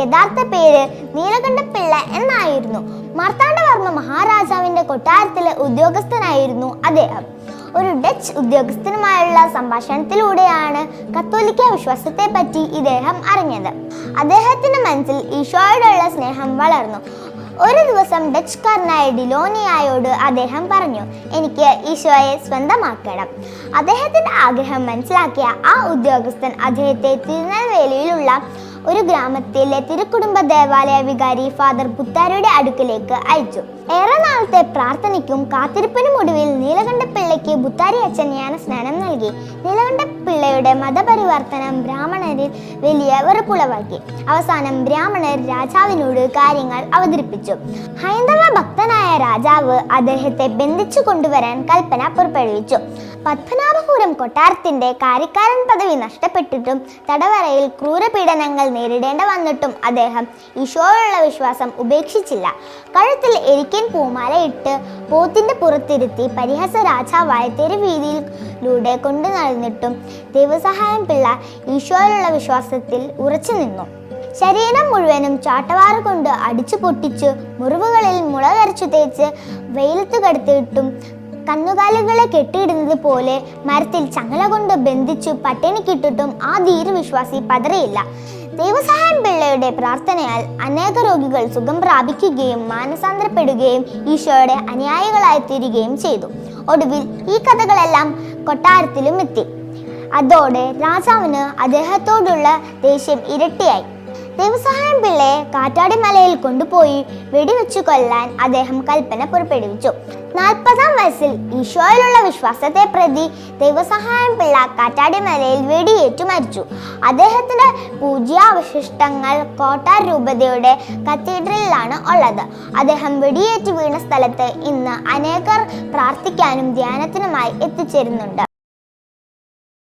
യഥാർത്ഥ പേര് നീലകണ്ഠപിള്ള എന്നായിരുന്നു. മാർത്താണ്ഡവർമ്മ മഹാരാജാവിന്റെ കൊട്ടാരത്തിലെ ഉദ്യോഗസ്ഥനായിരുന്നു അദ്ദേഹം. ഒരു ഡച്ച് ഉദ്യോഗസ്ഥനുമായുള്ള സംഭാഷണത്തിലൂടെയാണ് കത്തോലിക്ക വിശ്വാസത്തെ പറ്റി ഇദ്ദേഹം അറിഞ്ഞത്. അദ്ദേഹത്തിന്റെ മനസ്സിൽ ഈശോയോടുള്ള സ്നേഹം വളർന്നു. ഒരു ദിവസം ഡച്ചുകാരനായ ഡിലോനിയായോട് അദ്ദേഹം പറഞ്ഞു എനിക്ക് ഈശോയെ സ്വന്തമാക്കണം. അദ്ദേഹത്തിന്റെ ആഗ്രഹം മനസ്സിലാക്കിയ ആ ഉദ്യോഗസ്ഥൻ അദ്ദേഹത്തെ തിരുനെൽവേലിയിലുള്ള ഒരു ഗ്രാമത്തിലെ തിരുക്കുടുംബ ദേവാലയ വികാരി ഫാദർ പുത്താരയുടെ അടുക്കിലേക്ക് അയച്ചു. ഏറെ നാളത്തെ പ്രാർത്ഥനയ്ക്കും കാത്തിരിപ്പിനും ഒടുവിൽ നീലകണ്ഠപിള്ളയ്ക്ക് ബുത്താരി അച്ഛൻ ജ്ഞാനസ്നാനം നൽകി. നീലകണ്ഠപിള്ളയുടെ മതപരിവർത്തനം ബ്രാഹ്മണരിൽ വലിയ വെറുപ്പുളവാക്കി. അവസാനം ബ്രാഹ്മണർ രാജാവിനോട് കാര്യങ്ങൾ അവതരിപ്പിച്ചു. ഹൈന്ദവ ഭക്തനായ രാജാവ് അദ്ദേഹത്തെ ബന്ധിച്ചു കൊണ്ടുവരാൻ കൽപ്പന പുറപ്പെടുവിച്ചു. പത്മനാഭപുരം കൊട്ടാരത്തിന്റെ കാര്യക്കാരൻ പദവി നഷ്ടപ്പെട്ടിട്ടും തടവറയിൽ ക്രൂരപീഡനങ്ങൾ നേരിടേണ്ട വന്നിട്ടും അദ്ദേഹം ഈശോയുള്ള വിശ്വാസം ഉപേക്ഷിച്ചില്ല. കഴുത്തിൽ എരിക്കൻ പൂമാലയിട്ട് പോത്തിന്റെ പുറത്തിരുത്തി പരിഹസ രാജാവായ തെരുവീതിയിലൂടെ കൊണ്ടു നടന്നിട്ടും ദൈവസഹായം പിള്ള ഈശോയിലുള്ള വിശ്വാസത്തിൽ ഉറച്ചു നിന്നു. ശരീരം മുഴുവനും ചാട്ടവാറ് കൊണ്ട് അടിച്ചു പൊട്ടിച്ച് മുറിവുകളിൽ മുളകരച്ചു തേച്ച് വെയിലത്ത് കടത്തിയിട്ടും കന്നുകാലികളെ കെട്ടിയിടുന്നത് പോലെ മരത്തിൽ ചങ്ങല കൊണ്ട് ബന്ധിച്ചു പട്ടിണിക്കിട്ടിട്ടും ആ ധീരവിശ്വാസി പതറിയില്ല. ദൈവസഹായം പിള്ളയുടെ പ്രാർത്ഥനയാൽ അനേക രോഗികൾ സുഖം പ്രാപിക്കുകയും മാനസാന്തരപ്പെടുകയും ഈശോയുടെ അനുയായികളായി തീരുകയും ചെയ്തു. ഒടുവിൽ ഈ കഥകളെല്ലാം കൊട്ടാരത്തിലും എത്തി. അതോടെ രാജാവിന് അദ്ദേഹത്തോടുള്ള ദേഷ്യം ഇരട്ടിയായി. ദൈവസഹായം പിള്ളയെ കാറ്റാടി മലയിൽ കൊണ്ടുപോയി വെടിവെച്ചു കൊല്ലാൻ അദ്ദേഹം കൽപ്പന പുറപ്പെടുവിച്ചു. നാൽപ്പതാം വയസ്സിൽ ഈശോയിലുള്ള വിശ്വാസത്തെ പ്രതി ദൈവസഹായം പിള്ള കാറ്റാടി മലയിൽ വെടിയേറ്റു മരിച്ചു. അദ്ദേഹത്തിന്റെ പൂജ്യാവശിഷ്ടങ്ങൾ കോട്ട രൂപതയുടെ കത്തീഡ്രലിലാണ് ഉള്ളത്. അദ്ദേഹം വെടിയേറ്റ് വീണ സ്ഥലത്ത് ഇന്ന് അനേകർ പ്രാർത്ഥിക്കാനും ധ്യാനത്തിനുമായി എത്തിച്ചേരുന്നുണ്ട്.